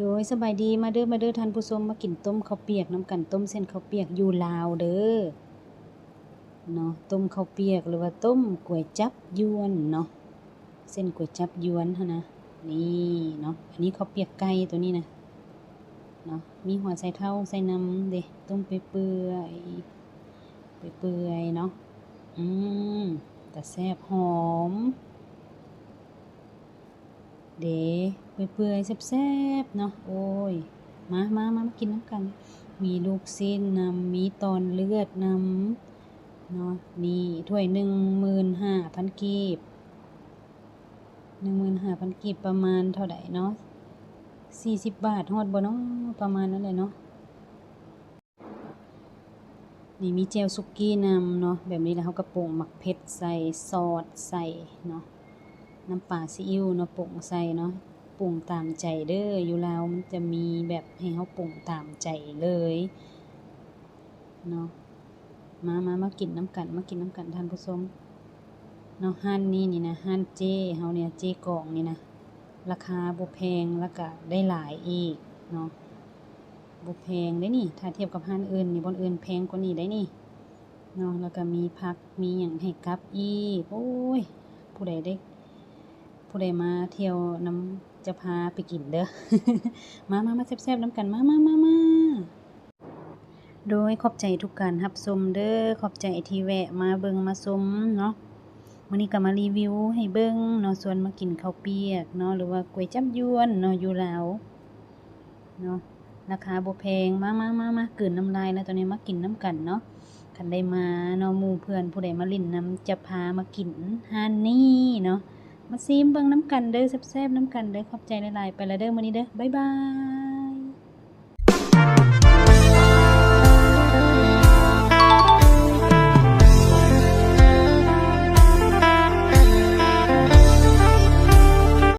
โดยสบายดีมาเด้อมาเด้อท่านผู้ชมมากินต้มข้าวเปียกน้ำกันต้มเส้นข้าวเปียกอยู่ลาวเด้อเนาะต้มข้าวเปียกหรือว่าต้มก๋วยจับยวนเนาะเส้นก๋วยจับยวนหั่นะนี่เนาะอันนี้ข้าวเปียกไก่ตัวนี้นะเนาะมีหัวใส่เท้าใส่น้ำเด้ต้มไปเปื่อยไปเปื่อยเนาะอืมแต่แซ่บหอม เดเปื่อยๆแซ่บๆเนาะโอ้ย มามามามากินน้ำกัน มีลูกเส้นนำมีตอนเลือดนำเนาะนี่ถ้วยหนึ่งหมื่นห้าพันกีบหนึ่งหมื่นห้าพันกีบประมาณเท่าไหร่เนาะสี่สิบบาทฮอดบ่เนาะประมาณนั้นเลยเนาะนี่มีเจลสุกี้นำเนาะแบบนี้แล้วเขาก็ปรุงหมักเผ็ดใส่ซอสใส่เนาะ น้ำปลาซีอิ๊วเนาะปรุงใส่เนาะปรุงตามใจเด้ออยู่แลาวมันจะมีแบบให้เฮาปรุงตามใจเลยเนาะมามามากินน้ำกันมากินน้ำกันท่านผู้ชมเนาะห้านนี้นี่นะห้านเจเฮาเนี่ยเจกองนี่นะราคาบ่แพงแล้วก็ได้หลายอีกเนาะบ่แพงได้นี่ ถ้าเทียบกับห้านอื่นนี่บนอื่นแพงกว่านี้ได้นี่เนาะแล้วก็มีผักมีหยังให้กับอีกโอ้ยผู้ใดได้ ผู้ใดมาเที่ยวน้ำจะพาไปกินเด้อ มามามาแซ่บๆน้ำกันมามามามาโดยขอบใจทุกการรับชมเด้อ ขอบใจที่แวะมาเบิ่งมาชมเนาะมื้อนี้ก็มารีวิวให้เบิ่งเนาะส่วนมากินข้าวเปียกเนาะหรือว่าก๋วยจับยวนเนาะอยู่ลาวเนาะราคาบ่แพงมามามามาเกินน้ำลายแล้วตอนนี้มากินน้ำกันเนาะคันได้มาเนาะหมู่เพื่อนผู้ใดมาลิ้นน้ำจะพามากินห้านนี้เนาะ มาซีมเบิ่งน้ำกันเด้อแซ่บๆน้ำกันเด้อขอบใจหลายๆไปแล้วเด้อมื้อนี้เด้อบ๊ายบาย